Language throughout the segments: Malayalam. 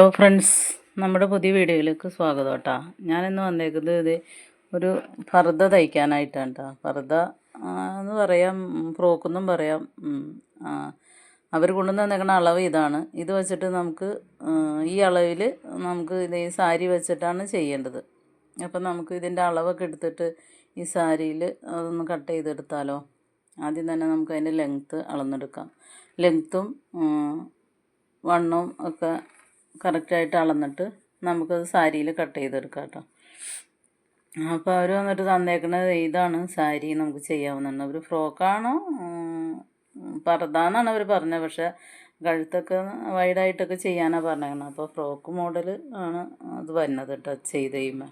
ഹലോ ഫ്രണ്ട്സ് നമ്മുടെ പുതിയ വീഡിയോയിലേക്ക് സ്വാഗതം കേട്ടോ. ഞാനിന്ന് വന്നേക്കുന്നത് ഇത് ഒരു ഫർദ തയ്ക്കാനായിട്ടാണ് കേട്ടോ. ഫർദ എന്ന് പറയാം ഫ്രോക്കെന്നും പറയാം അവർ കൊണ്ടുവന്ന് തന്നേക്കുന്ന അളവ് ഇതാണ്. ഇത് വെച്ചിട്ട് നമുക്ക് ഈ അളവിൽ നമുക്ക് ഇത് ഈ സാരി വെച്ചിട്ടാണ് ചെയ്യേണ്ടത്. അപ്പം നമുക്ക് ഇതിന്റെ അളവൊക്കെ എടുത്തിട്ട് ഈ സാരിയിൽ അതൊന്ന് കട്ട് ചെയ്തെടുത്താലോ? ആദ്യം തന്നെ നമുക്ക് അതിന്റെ ലെങ്ത്ത് അളന്നെടുക്കാം. ലെങ്ത്തും വണ്ണവും ഒക്കെ കറക്റ്റായിട്ട് അളന്നിട്ട് നമുക്കത് സാരിയിൽ കട്ട് ചെയ്തെടുക്കാം കേട്ടോ. അപ്പോൾ അവർ വന്നിട്ട് തന്നേക്കുന്നത് ഇതാണ്. സാരി നമുക്ക് ചെയ്യാവുന്നുണ്ട് ഒരു ഫ്രോക്കാണോ? പർദ്ദാന്നാണ് അവർ പറഞ്ഞത്. പക്ഷേ കഴുത്തൊക്കെ വൈഡായിട്ടൊക്കെ ചെയ്യാനാണ് പറഞ്ഞേക്കുന്നത് അപ്പോൾ ഫ്രോക്ക് മോഡൽ ആണ് അത് വരുന്നത് കേട്ടോ ചെയ്ത് കഴിയുമ്പോൾ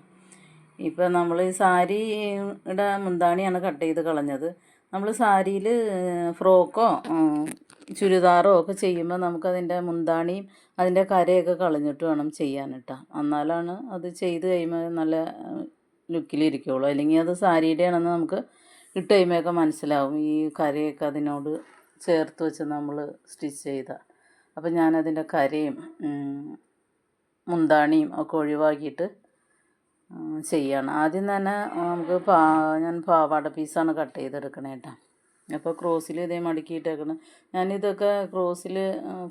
ഇപ്പോൾ നമ്മൾ ഈ സാരിയുടെ മുന്താണിയാണ് കട്ട് ചെയ്ത് കളഞ്ഞത്. നമ്മൾ സാരിയിൽ ഫ്രോക്കോ ചുരിദാറോ ഒക്കെ ചെയ്യുമ്പോൾ നമുക്കതിന്റെ മുന്താണിയും അതിന്റെ കരയൊക്കെ കളഞ്ഞിട്ട് വേണം ചെയ്യാൻ കേട്ടോ എന്നാലാണ് അത് ചെയ്ത് കഴിയുമ്പോൾ നല്ല ലുക്കിലിരിക്കുള്ളൂ അല്ലെങ്കിൽ അത് സാരിയുടെ ആണെന്ന് നമുക്ക് ഇട്ട് കഴിയുമ്പോഴൊക്കെ മനസ്സിലാവും. ഈ കരയൊക്കെ അതിനോട് ചേർത്ത് വെച്ച് നമ്മൾ സ്റ്റിച്ച് ചെയ്ത. അപ്പം ഞാനതിന്റെ കരയും മുന്താണിയും ഒക്കെ ഒഴിവാക്കിയിട്ട് ചെയ്യാണ്. ആദ്യം തന്നെ നമുക്ക് പാ ഞാൻ പാവാട പീസാണ് കട്ട് ചെയ്തെടുക്കണേ കേട്ടോ അപ്പോൾ ക്രോസിൽ ഇതേ മടക്കിയിട്ടേക്കണം. ഞാനിതൊക്കെ ക്രോസിൽ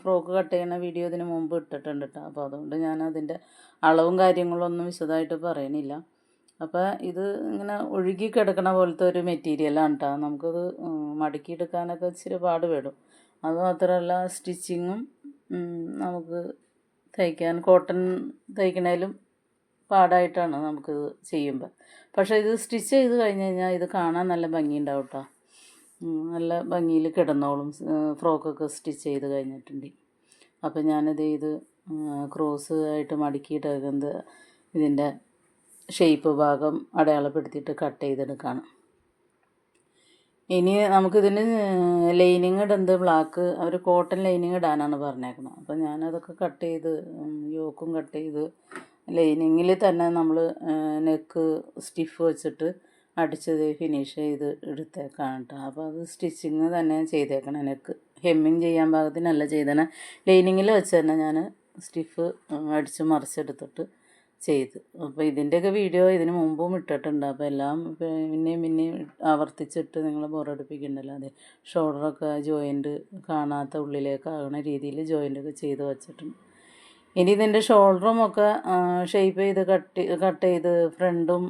ഫ്രോക്ക് കട്ട് ചെയ്യുന്ന വീഡിയോ ഇതിന് മുമ്പ് ഇട്ടിട്ടുണ്ട് കേട്ടോ അപ്പോൾ അതുകൊണ്ട് ഞാൻ അതിന്റെ അളവും കാര്യങ്ങളൊന്നും വിശദമായിട്ട് പറയണില്ല. അപ്പോൾ ഇത് ഇങ്ങനെ ഒഴുകി കിടക്കണ പോലത്തെ ഒരു മെറ്റീരിയലാണ് കേട്ടോ നമുക്കത് മടക്കിയെടുക്കാനൊക്കെ ഇച്ചിരി പാട് വേടും അത് മാത്രമല്ല സ്റ്റിച്ചിങ്ങും നമുക്ക് തയ്ക്കാൻ കോട്ടൺ തയ്ക്കണേലും പാടായിട്ടാണ് നമുക്കിത് ചെയ്യുമ്പോൾ പക്ഷേ ഇത് സ്റ്റിച്ച് ചെയ്ത് കഴിഞ്ഞ് കഴിഞ്ഞാൽ ഇത് കാണാൻ നല്ല ഭംഗിയുണ്ടാവും കേട്ടോ നല്ല ഭംഗിയിൽ കിടന്നോളും ഫ്രോക്കൊക്കെ സ്റ്റിച്ച് ചെയ്ത് കഴിഞ്ഞിട്ടുണ്ട് അപ്പോൾ ഞാനിത് ഇത് ക്രോസ് ആയിട്ട് മടക്കിയിട്ടേക്കുന്നത് ഇതിന്റെ ഷേപ്പ് ഭാഗം അടയാളപ്പെടുത്തിയിട്ട് കട്ട് ചെയ്തെടുക്കുകയാണ് ഇനി നമുക്കിതിന് ലൈനിങ് ഇടുന്നത് ബ്ലാക്ക് അവർ കോട്ടൺ ലൈനിങ് ഇടാനാണ് പറഞ്ഞേക്കുന്നത്. അപ്പോൾ ഞാനതൊക്കെ കട്ട് ചെയ്ത് യോക്കും കട്ട് ചെയ്ത് ലൈനിങ്ങിൽ തന്നെ നമ്മൾ നെക്ക് സ്റ്റിഫ് വെച്ചിട്ട് അടിച്ചത് ഫിനിഷ് ചെയ്ത് എടുത്തേക്കാണ് കേട്ടോ അപ്പോൾ അത് സ്റ്റിച്ചിങ് തന്നെ ചെയ്തേക്കണം. നെക്ക് ഹെമ്മിങ് ചെയ്യാൻ പാകത്തിനല്ല ചെയ്തേനെ. ലൈനിങ്ങിൽ വെച്ച് തന്നെ ഞാൻ സ്റ്റിഫ് അടിച്ച് മറിച്ചെടുത്തിട്ട് ചെയ്ത്. അപ്പോൾ ഇതിന്റെയൊക്കെ വീഡിയോ ഇതിന് മുമ്പും ഇട്ടിട്ടുണ്ട്. അപ്പോൾ എല്ലാം പിന്നെയും പിന്നെയും ആവർത്തിച്ചിട്ട് നിങ്ങൾ ബോറടിപ്പിക്കണ്ടല്ലോ. അതെ ഷോൾഡറൊക്കെ ജോയിന്റ് കാണാത്ത ഉള്ളിലേക്കാകണ രീതിയിൽ ജോയിന്റൊക്കെ ചെയ്ത് വച്ചിട്ടുണ്ട്. ഇനി ഇതിന്റെ ഷോൾഡറും ഒക്കെ ഷേപ്പ് ചെയ്ത് കട്ട് കട്ട് ചെയ്ത് ഫ്രണ്ടും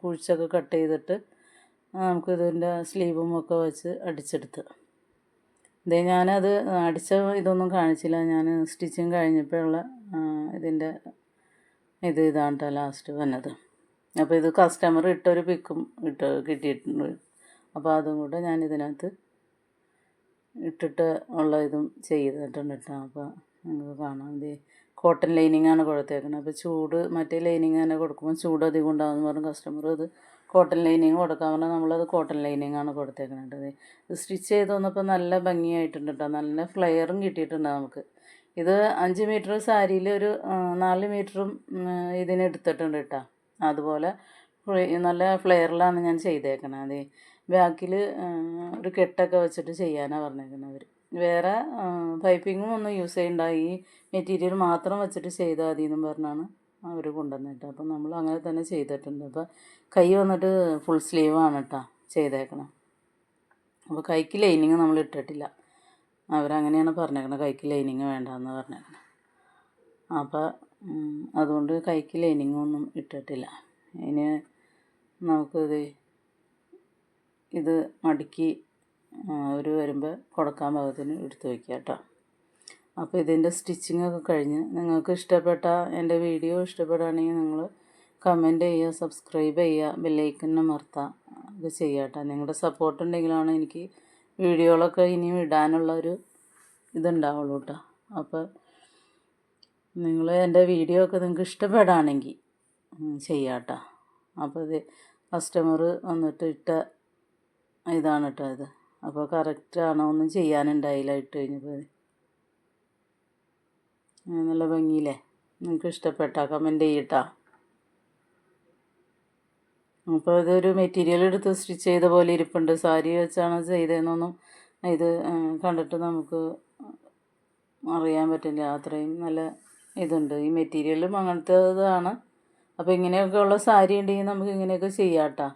കുഴിച്ചൊക്കെ കട്ട് ചെയ്തിട്ട് നമുക്ക് ഇതിന്റെ സ്ലീവും ഒക്കെ വെച്ച് അടിച്ചെടുത്ത്. ഇതേ ഞാനത് അടിച്ച ഇതൊന്നും കാണിച്ചില്ല. ഞാൻ സ്റ്റിച്ചിങ് കഴിഞ്ഞപ്പോഴുള്ള ഇതിന്റെ ഇത് ഇതാണ് കേട്ടോ ലാസ്റ്റ് വന്നത്. അപ്പോൾ ഇത് കസ്റ്റമർ ഇട്ടൊരു പിക്കും ഇട്ട് കിട്ടിയിട്ടുണ്ട്. അപ്പോൾ അതും കൂടെ ഞാൻ ഇതിനകത്ത് ഇട്ടിട്ട് ഉള്ള ഇതും ചെയ്തിട്ടുണ്ട് കേട്ടോ അപ്പോൾ നിങ്ങൾക്ക് കാണാം. ഇത് കോട്ടൺ ലൈനിങ് ആണ് കൊടുത്തേക്കുന്നത്. അപ്പോൾ ചൂട് മറ്റേ ലൈനിങ് തന്നെ കൊടുക്കുമ്പോൾ ചൂട് അധികം ഉണ്ടാകുമെന്ന് പറഞ്ഞ് കസ്റ്റമർ അത് കോട്ടൺ ലൈനിങ് കൊടുക്കാൻ പറഞ്ഞാൽ നമ്മളത് കോട്ടൺ ലൈനിങ് ആണ് കൊടുത്തേക്കുന്നത്. ഇത് സ്റ്റിച്ച് ചെയ്ത് വന്നപ്പോൾ നല്ല ഭംഗിയായിട്ടുണ്ട് കേട്ടോ നല്ല ഫ്ലെയറും കിട്ടിയിട്ടുണ്ട് നമുക്ക്. ഇത് അഞ്ച് മീറ്റർ സാരിയിൽ ഒരു നാല് മീറ്ററും ഇതിന് എടുത്തിട്ടുണ്ട് കേട്ടോ അതുപോലെ നല്ല ഫ്ലെയറിലാണ് ഞാൻ ചെയ്തേക്കണത് അതെ. ബാക്കിൽ ഒരു കെട്ടൊക്കെ വെച്ചിട്ട് ചെയ്യാനാണ് പറഞ്ഞേക്കുന്നത് അവർ വേറെ പൈപ്പിങ്ങും ഒന്നും യൂസ് ചെയ്യണ്ട. ഈ മെറ്റീരിയൽ മാത്രം വെച്ചിട്ട് ചെയ്താൽ മതി എന്നും പറഞ്ഞാണ് അവർ കൊണ്ടുവന്നിട്ട്. അപ്പം നമ്മൾ അങ്ങനെ തന്നെ ചെയ്തിട്ടുണ്ട്. അപ്പോൾ കൈ വന്നിട്ട് ഫുൾ സ്ലീവാണ് കേട്ടോ ചെയ്തേക്കണം. അപ്പോൾ കൈക്ക് ലൈനിങ് നമ്മൾ ഇട്ടിട്ടില്ല. അവരങ്ങനെയാണ് പറഞ്ഞേക്കണത് കൈക്ക് ലൈനിങ് വേണ്ടെന്ന് പറഞ്ഞേക്കണം. അപ്പോൾ അതുകൊണ്ട് കൈക്ക് ലൈനിങ് ഒന്നും ഇട്ടിട്ടില്ല. ഇനി നമുക്കിത് ഇത് മടക്കി അവർ വരുമ്പോൾ കൊടുക്കാൻ പാകത്തിന് എടുത്ത് വയ്ക്കുക കേട്ടോ. അപ്പോൾ ഇതിന്റെ സ്റ്റിച്ചിങ് ഒക്കെ കഴിഞ്ഞ് നിങ്ങൾക്ക് ഇഷ്ടപ്പെട്ട എന്റെ വീഡിയോ ഇഷ്ടപ്പെടുകയാണെങ്കിൽ നിങ്ങൾ കമന്റ് ചെയ്യുക സബ്സ്ക്രൈബ് ചെയ്യുക ബെല്ലൈക്കൻ അമർത്തുക അത് ചെയ്യുക കേട്ടോ. നിങ്ങളുടെ സപ്പോർട്ട് ഉണ്ടെങ്കിലാണ് എനിക്ക് വീഡിയോകളൊക്കെ ഇനിയും ഇടാനുള്ള ഒരു ഇതുണ്ടാവുള്ളൂ കേട്ടോ. അപ്പോൾ നിങ്ങൾ എന്റെ വീഡിയോ ഒക്കെ നിങ്ങൾക്ക് ഇഷ്ടപ്പെടുകയാണെങ്കിൽ ചെയ്യാം കേട്ടോ. അപ്പോൾ ഇത് കസ്റ്റമർ വന്നിട്ട് ഇട്ട ഇതാണ് കേട്ടോ ഇത്. അപ്പോൾ കറക്റ്റാണോ ഒന്നും ചെയ്യാനുണ്ടായില്ല ഇട്ട് കഴിഞ്ഞപ്പോൾ. നല്ല ഭംഗിയില്ലേ? നിങ്ങൾക്ക് ഇഷ്ടപ്പെട്ടാ? കമന്റ് ചെയ്യട്ടാ. അപ്പോൾ ഇതൊരു മെറ്റീരിയൽ എടുത്ത് സ്റ്റിച്ച് ചെയ്ത പോലെ ഇരിപ്പുണ്ട്. സാരി വെച്ചാണ് ചെയ്തതെന്നൊന്നും ഇത് കണ്ടിട്ട് നമുക്ക് അറിയാൻ പറ്റില്ല. അത്രയും നല്ല ഇതുണ്ട്. ഈ മെറ്റീരിയലും അങ്ങനത്തെ ഇതാണ് അപ്പോൾ ഇങ്ങനെയൊക്കെ ഉള്ള സാരി ഉണ്ടെങ്കിൽ നമുക്ക് ഇങ്ങനെയൊക്കെ ചെയ്യാം കേട്ടോ